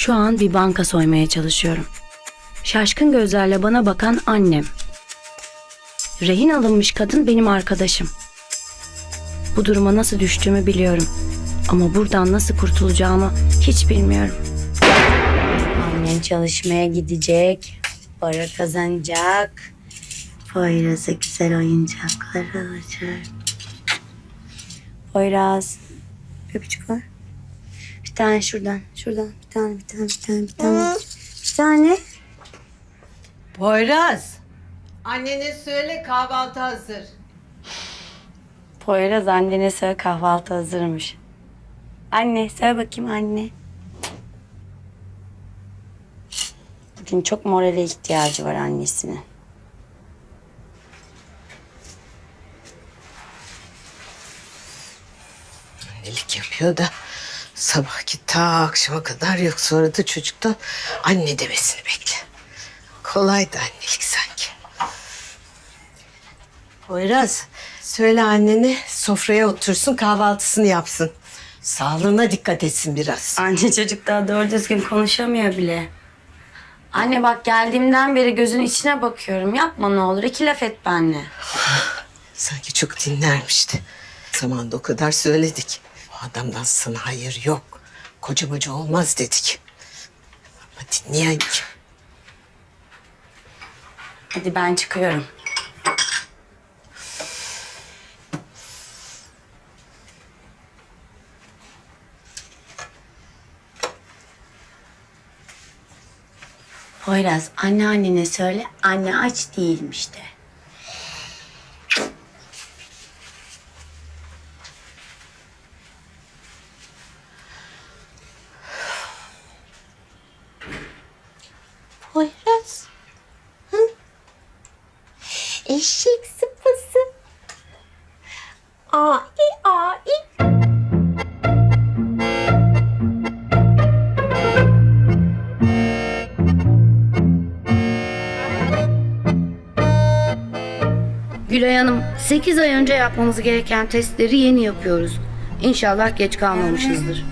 Şu an bir banka soymaya çalışıyorum. Şaşkın gözlerle bana bakan annem. Rehin alınmış kadın benim arkadaşım. Bu duruma nasıl düştüğümü biliyorum. Ama buradan nasıl kurtulacağımı hiç bilmiyorum. Annem çalışmaya gidecek. Para kazanacak. Poyraz'a güzel oyuncaklar alacak. Poyraz. Öpücük var. Bir tane şuradan, şuradan. Bir tane, bir tane, bir tane, bir tane. Bir tane. Poyraz. Annene söyle kahvaltı hazır. Poyraz annene söyle kahvaltı hazırmış. Anne, söyle bakayım anne. Bugün çok morale ihtiyacı var annesinin. Annelik yapıyor da sabah git ta akşama kadar yok. Sonra da çocuktan anne demesini bekle. Kolay da annelik sanki. Poyraz söyle annene sofraya otursun kahvaltısını yapsın. Sağlığına dikkat etsin biraz. Anne çocuk daha doğru düzgün konuşamıyor bile. Anne bak geldiğimden beri gözün içine bakıyorum. Yapma ne olur. iki laf et benimle. Sanki çok dinlermişti. Zamanında o kadar söyledik. Adamdan sana hayır yok. Koca moca olmaz dedik. Ama dinleyen kim? Hadi ben çıkıyorum. Poyraz anneannene söyle anne aç değilmiş de. Eşek sıpası. Ai ai. Gülay Hanım, 8 ay önce yapmamız gereken testleri yeni yapıyoruz. İnşallah geç kalmamışızdır.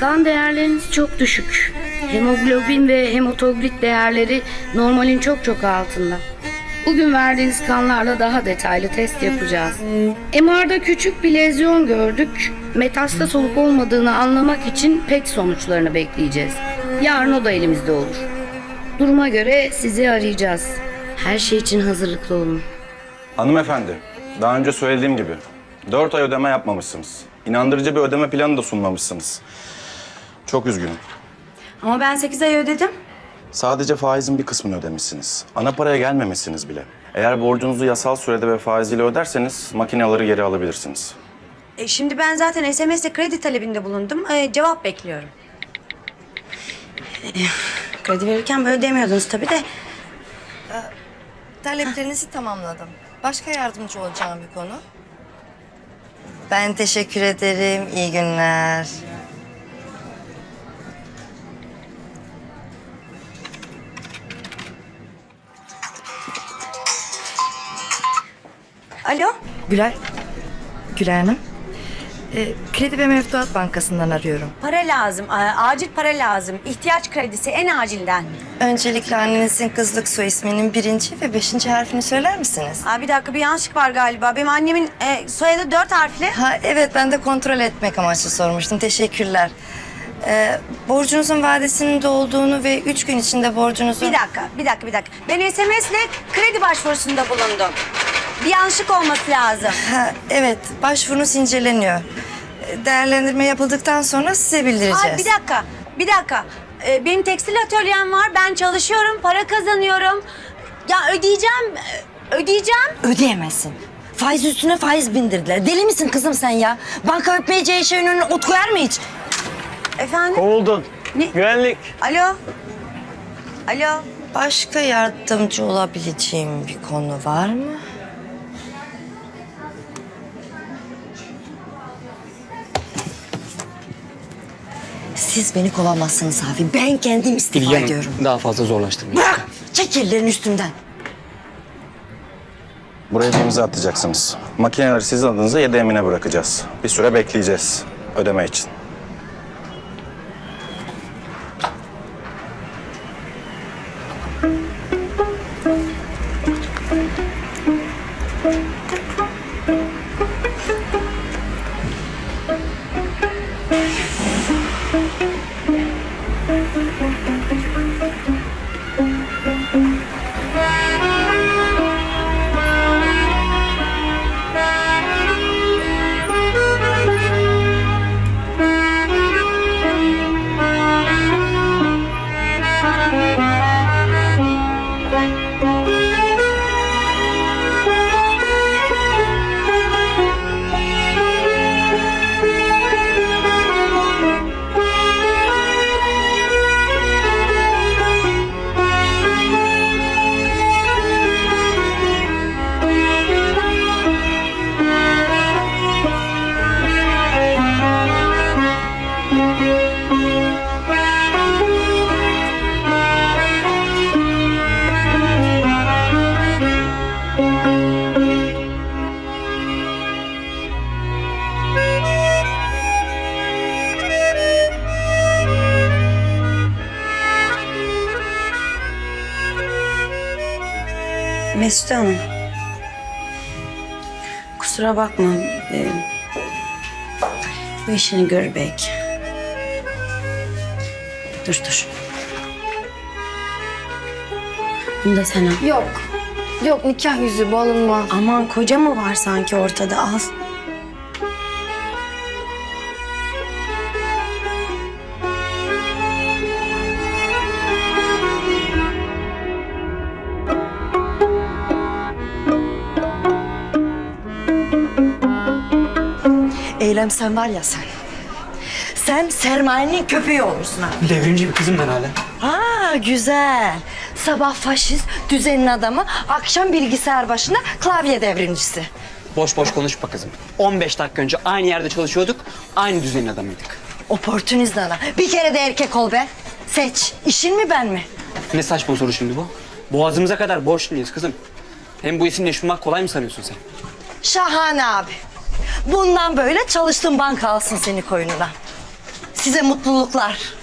Kan değerleriniz çok düşük. Hemoglobin ve hematokrit değerleri normalin çok çok altında. Bugün verdiğiniz kanlarla daha detaylı test yapacağız. MR'da küçük bir lezyon gördük. Metastaz olup olmadığını anlamak için PET sonuçlarını bekleyeceğiz. Yarın o da elimizde olur. Duruma göre sizi arayacağız. Her şey için hazırlıklı olun. Hanımefendi, daha önce söylediğim gibi 4 ay ödeme yapmamışsınız. İnandırıcı bir ödeme planı da sunmamışsınız. Çok üzgünüm. Ama ben 8 ay ödedim. Sadece faizin bir kısmını ödemişsiniz. Ana paraya gelmemişsiniz bile. Eğer borcunuzu yasal sürede ve faiziyle öderseniz makineleri geri alabilirsiniz. E, şimdi ben zaten SMS'le kredi talebinde bulundum. E, cevap bekliyorum. E, kredi verirken böyle demiyordunuz tabii de. Taleplerinizi tamamladım. Başka yardımcı olacağım bir konu. Ben teşekkür ederim. İyi günler. Gülay. Gülay Hanım. Ee, Kredi ve Mevduat Bankası'ndan arıyorum. Para lazım. a- Acil para lazım. İhtiyaç kredisi en acilden. Öncelikle annenizin kızlık soy isminin birinci ve beşinci harfini söyler misiniz? Aa, bir dakika bir yanlışlık var galiba. Benim annemin e, soyadı dört harfli. Ha evet ben de kontrol etmek amaçlı sormuştum. Teşekkürler. Ee, borcunuzun vadesinin dolduğunu ve üç gün içinde borcunuzu... Bir dakika, bir dakika, bir dakika. Ben SMS'le kredi başvurusunda bulundum. Bir yanlışlık olması lazım. Ha, evet başvurunuz inceleniyor. Değerlendirme yapıldıktan sonra size bildireceğiz. Ay bir dakika, bir dakika. Ee, benim tekstil atölyem var. Ben çalışıyorum, para kazanıyorum. Ya ödeyeceğim, ödeyeceğim. Ödeyemezsin. Faiz üstüne faiz bindirdiler. Deli misin kızım sen ya? Banka öpmeyeceği şeyin önüne ot koyar mı hiç? Efendim? Kovuldun. Ne? Güvenlik. Alo? Alo? Başka yardımcı olabileceğim bir konu var mı? Siz beni kovamazsınız abi. Ben kendim istifa ediyorum. Daha fazla zorlaştırmayın. Bırak! Çek ellerini üstümden. Buraya bir imza atacaksınız. Makineleri sizin adınıza yedi emine bırakacağız. Bir süre bekleyeceğiz ödeme için. Mesut Hanım. Kusura bakma. Ee, bu işini görür belki. Dur dur. Bunu da sen al. Yok. Yok nikah yüzü bu alınmaz. Aman koca mı var sanki ortada al. Eylem sen var ya sen. Sen sermayenin köpeği olursun ha. Devrimci bir kızım ben hala. Ha güzel. Sabah faşist, düzenin adamı, akşam bilgisayar başında klavye devrimcisi. Boş boş konuşma kızım. 15 dakika önce aynı yerde çalışıyorduk, aynı düzenin adamıydık. Oportunist ana. Bir kere de erkek ol be. Seç. İşin mi ben mi? Ne saçma soru şimdi bu? Boğazımıza kadar borçluyuz kızım. Hem bu isimle yaşamak kolay mı sanıyorsun sen? Şahane abi. Bundan böyle çalıştığın banka alsın seni koyununa. Size mutluluklar.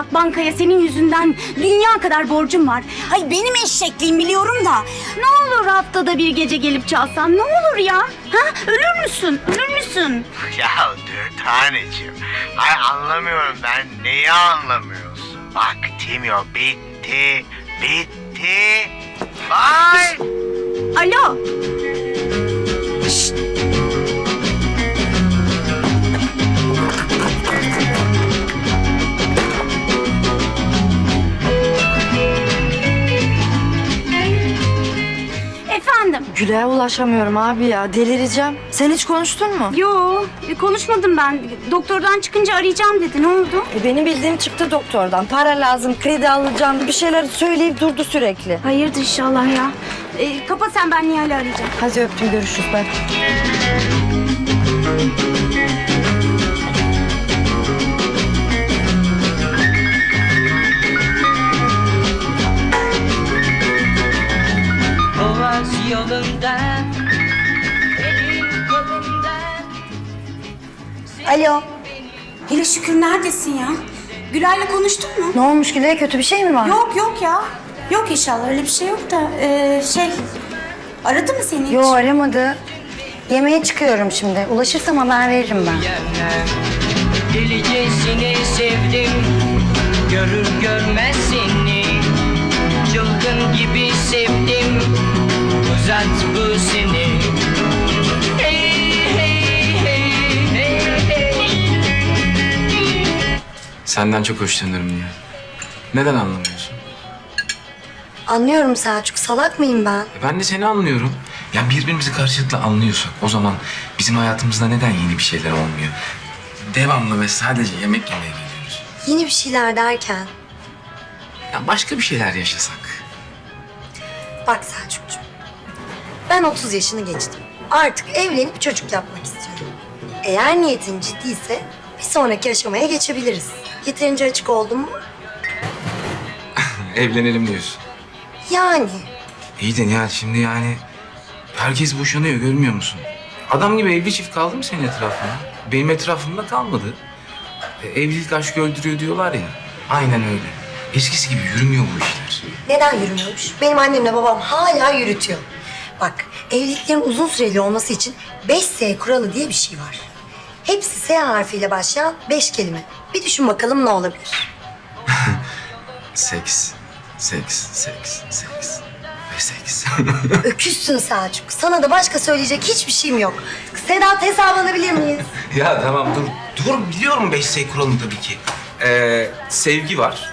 Bak bankaya senin yüzünden dünya kadar borcum var. Ay benim eşekliğim biliyorum da. Ne olur haftada bir gece gelip çalsan ne olur ya? Ha? Ölür müsün? Ölür müsün? Ya dur taneciğim. Ay anlamıyorum ben neyi anlamıyorsun? Vaktim yok bitti. Bitti. Bye. Alo. Efendim. Gülay'a ulaşamıyorum abi ya. Delireceğim. Sen hiç konuştun mu? Yo, e, konuşmadım ben. Doktordan çıkınca arayacağım dedi. Ne oldu? E, benim bildiğim çıktı doktordan. Para lazım, kredi alacağım bir şeyler söyleyip durdu sürekli. Hayırdır inşallah ya. E, kapa sen ben Nihal'i arayacağım. Hadi öptüm görüşürüz ben. Yolunda Elin kolunda Alo. Hele şükür neredesin ya? Gülay'la konuştun mu? Ne olmuş Gülay'a kötü bir şey mi var? Yok yok ya. Yok inşallah öyle bir şey yok da. e, şey aradı mı seni hiç? Yo aramadı. Yemeğe çıkıyorum şimdi. Ulaşırsam haber veririm ben. yerler Delicesine sevdim Görür görmez seni Çılgın gibi sevdim Uzat bu seni Hey hey hey hey hey Senden çok hoşlanıyorum Nihal. Neden anlamıyorsun? Anlıyorum Selçuk. Salak mıyım ben? E Ben de seni anlıyorum. Ya birbirimizi karşılıklı anlıyorsak o zaman bizim hayatımızda neden yeni bir şeyler olmuyor? Devamlı ve sadece yemek yemeye geliyoruz. Yeni bir şeyler derken. Ya başka bir şeyler yaşasak. Bak Selçukcuğum. Ben 30 yaşını geçtim. Artık evlenip çocuk yapmak istiyorum. Eğer niyetin ciddiyse bir sonraki aşamaya geçebiliriz. Yeterince açık oldum mu? Evlenelim diyorsun. Yani. İyi de Nihal şimdi yani herkes boşanıyor görmüyor musun? Adam gibi evli çift kaldı mı senin etrafında? Benim etrafımda kalmadı. E, evlilik aşkı öldürüyor diyorlar ya. Aynen öyle. Eskisi gibi yürümüyor bu işler. Neden yürümüyormuş? Benim annemle babam hala yürütüyor. Bak evliliklerin uzun süreli olması için 5S kuralı diye bir şey var. Hepsi S harfiyle başlayan beş kelime. Bir düşün bakalım ne olabilir? Seks, seks, seks, seks ve seks. Öküzsün Selçuk. Sana da başka söyleyecek hiçbir şeyim yok. Sedat hesap alabilir miyiz? ya tamam dur. Dur biliyorum 5 S kuralını tabii ki. Ee, sevgi var.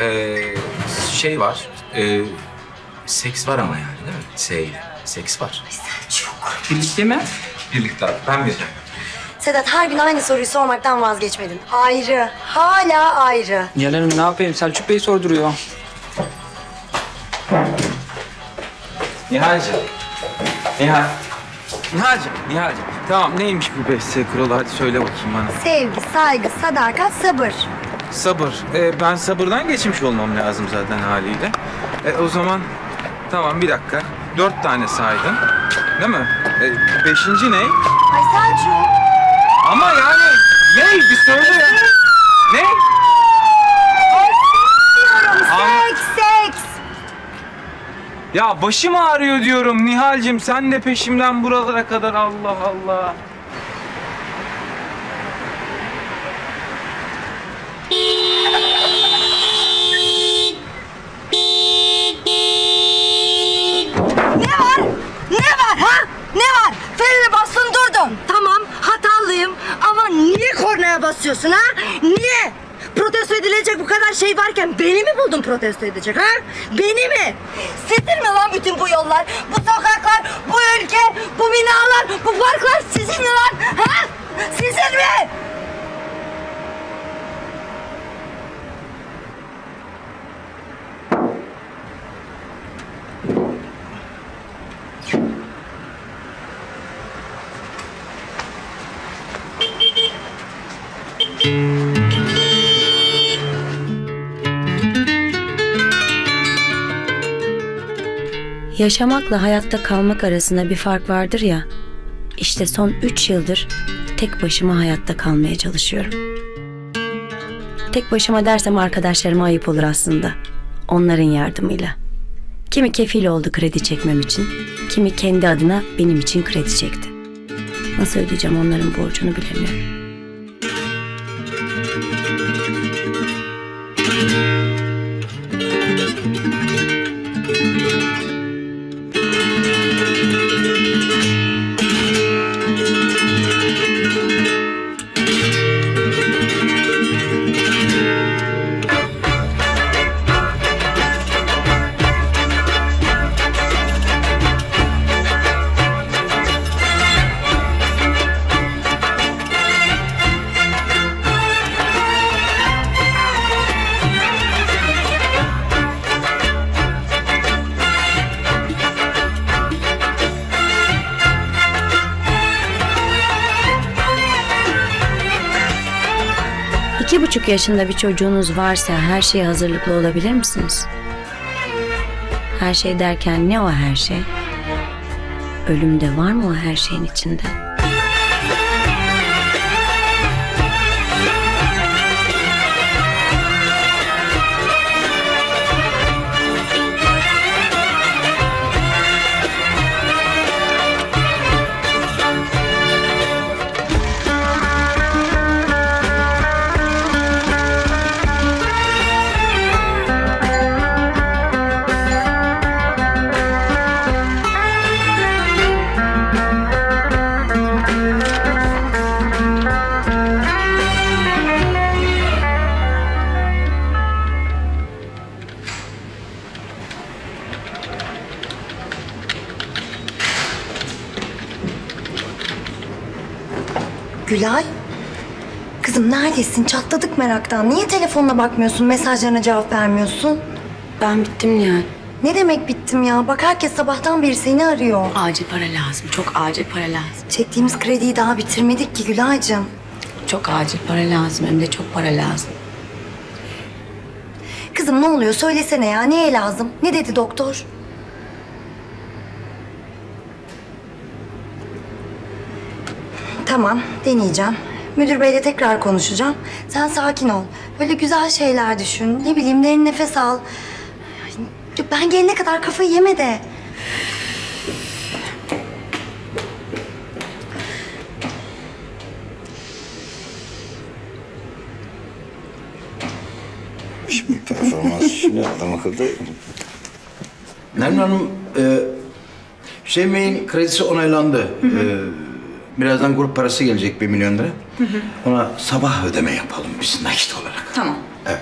Ee, şey var. Ee, seks var ama yani değil mi? S ile. Seks var. Selçuk. Birlikte mi? Birlikte abi. Ben vereceğim. Sedat her gün aynı soruyu sormaktan vazgeçmedin. Ayrı. Hala ayrı. Nihal Hanım ne yapayım? Selçuk Bey sorduruyor. Nihal'cığım. Nihal. Nihal'cığım, Nihal'cığım. Tamam neymiş bu 5 S kuralı? Hadi söyle bakayım bana. Sevgi, saygı, sadakat, sabır. Sabır. E, ben sabırdan geçmiş olmam lazım zaten haliyle. E, o zaman tamam bir dakika. Dört tane saydın. Değil mi? E, beşinci ne? Ay Selçuk. Ama yani ne? Bir söyle ya. Ne? An- Seks seks. Ya başım ağrıyor diyorum Nihal'cim. Sen de peşimden buralara kadar Allah Allah. Ne var? Ne var ha? Ne var? Frene bastın durdun. Tamam hatalıyım ama niye basıyorsun ha? Niye? Protesto edilecek bu kadar şey varken beni mi buldun protesto edecek ha? Beni mi? Sizin mi lan bütün bu yollar, bu sokaklar, bu ülke, bu binalar, bu parklar sizin mi lan? Ha? Sizin mi? Yaşamakla hayatta kalmak arasında bir fark vardır ya. İşte son üç yıldır tek başıma hayatta kalmaya çalışıyorum. Tek başıma dersem arkadaşlarıma ayıp olur aslında. Onların yardımıyla. Kimi kefil oldu kredi çekmem için, kimi kendi adına benim için kredi çekti. Nasıl ödeyeceğim onların borcunu bilemiyorum. Yaşında bir çocuğunuz varsa her şeye hazırlıklı olabilir misiniz? Her şey derken ne o her şey? Ölümde var mı o her şeyin içinde? Gülay. Kızım neredesin? Çatladık meraktan. Niye telefonuna bakmıyorsun? Mesajlarına cevap vermiyorsun? Ben bittim Nihal. Ne demek bittim ya? Bak herkes sabahtan beri seni arıyor. Acil para lazım. Çok acil para lazım. Çektiğimiz krediyi daha bitirmedik ki Gülay'cığım. Çok acil para lazım. Hem de çok para lazım. Kızım ne oluyor? Söylesene ya. Neye lazım? Ne dedi doktor? Tamam, deneyeceğim. Müdür beyle tekrar konuşacağım. Sen sakin ol. Böyle güzel şeyler düşün. Ne bileyim derin nefes al. Ben gelene kadar kafayı yeme de. Şimdi performans işini adam akıllı. Nermin Hanım, e, Hüseyin Bey'in kredisi onaylandı. E, birazdan grup parası gelecek bir milyon lira. Ona sabah ödeme yapalım biz nakit olarak. Tamam. Evet.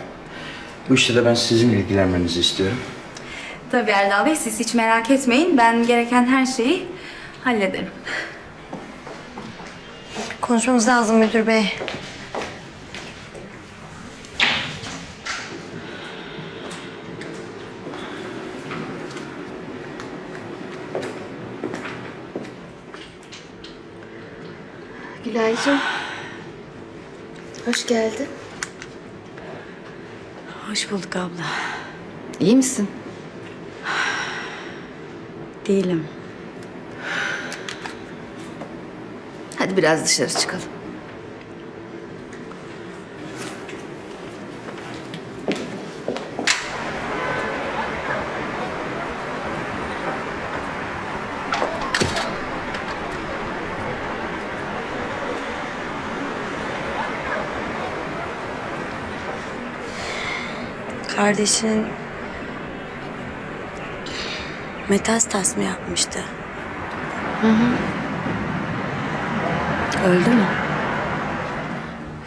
Bu işte de ben sizin ilgilenmenizi istiyorum. Tabii Erdal Bey siz hiç merak etmeyin. Ben gereken her şeyi hallederim. Konuşmamız lazım müdür bey. Geldin. Hoş bulduk abla. İyi misin? Değilim. Hadi biraz dışarı çıkalım. Kardeşinin metastas mı yapmıştı? Öldü mü?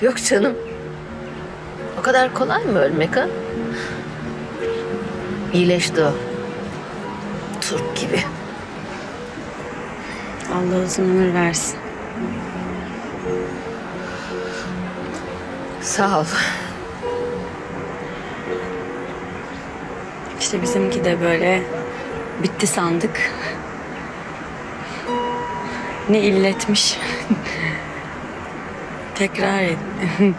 Yok canım. O kadar kolay mı ölmek ha? İyileşti o. Turp gibi. Allah uzun ömür versin. Sağ ol. İşte bizimki de böyle bitti sandık. Ne illetmiş. Tekrar et.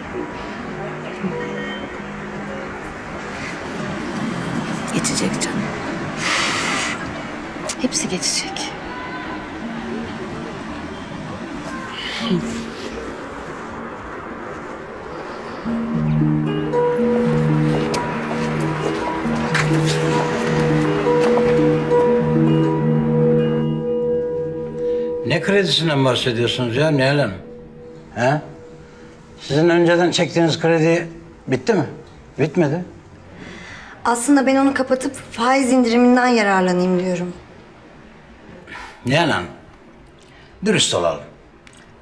Geçecek canım. Hepsi geçecek. Ne kredisinden bahsediyorsunuz ya Nihal Hanım? He? Sizin önceden çektiğiniz kredi bitti mi? Bitmedi. Aslında ben onu kapatıp faiz indiriminden yararlanayım diyorum. Nihal Hanım, dürüst olalım.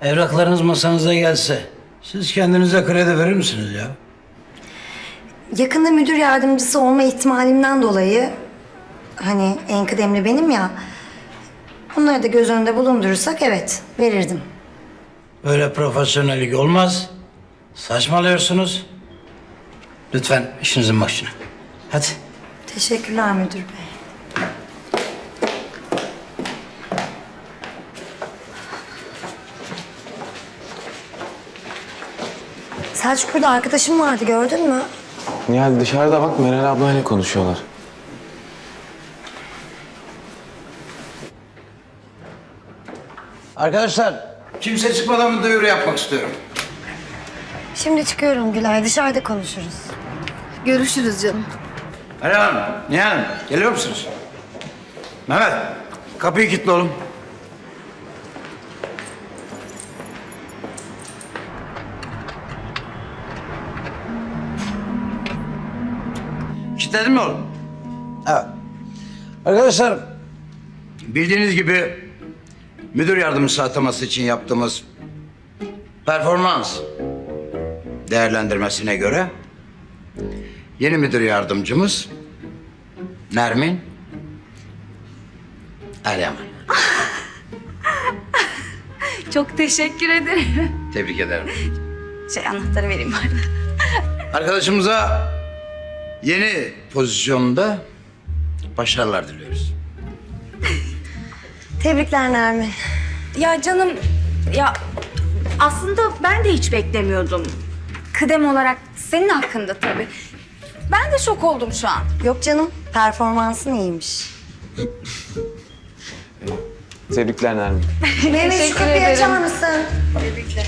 Evraklarınız masanıza gelse, siz kendinize kredi verir misiniz ya? Yakında müdür yardımcısı olma ihtimalimden dolayı hani en kıdemli benim ya onları da göz önünde bulundurursak evet verirdim. Böyle profesyonellik olmaz. Saçmalıyorsunuz. Lütfen işinizin başına. Hadi. Teşekkürler müdür bey. Selçuk burada arkadaşım vardı gördün mü? Nihal dışarıda bak Meral ablayla konuşuyorlar. Arkadaşlar kimse çıkmadan bir duyuru yapmak istiyorum. Şimdi çıkıyorum Gülay dışarıda konuşuruz. Görüşürüz canım. Meral Hanım, Nihal Hanım geliyor musunuz? Mehmet kapıyı kilitle oğlum. Kilitledin mi oğlum? Evet. Arkadaşlar bildiğiniz gibi müdür yardımcısı ataması için yaptığımız performans değerlendirmesine göre yeni müdür yardımcımız Nermin Eryaman. Çok teşekkür ederim. Tebrik ederim. Şey anahtarı vereyim bari. Arkadaşımıza yeni pozisyonda başarılar diliyoruz. Tebrikler Nermin. Ya canım ya aslında ben de hiç beklemiyordum. Kıdem olarak senin hakkında tabii. Ben de şok oldum şu an. Yok canım performansın iyiymiş. Tebrikler Nermin. Mehmet şu kapıyı açar mısın?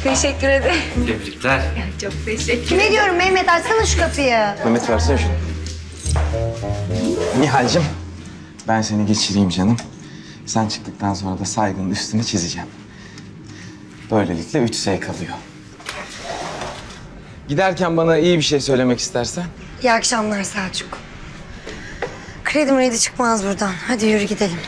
Teşekkür ederim. Tebrikler. Çok teşekkür Kime diyorum Mehmet açsana şu kapıyı. Mehmet versene şunu. Nihal'cim ben seni geçireyim canım. Sen çıktıktan sonra da saygının üstünü çizeceğim. Böylelikle 3S kalıyor. Giderken bana iyi bir şey söylemek istersen. İyi akşamlar Selçuk. Kredi mredi çıkmaz buradan. Hadi yürü gidelim.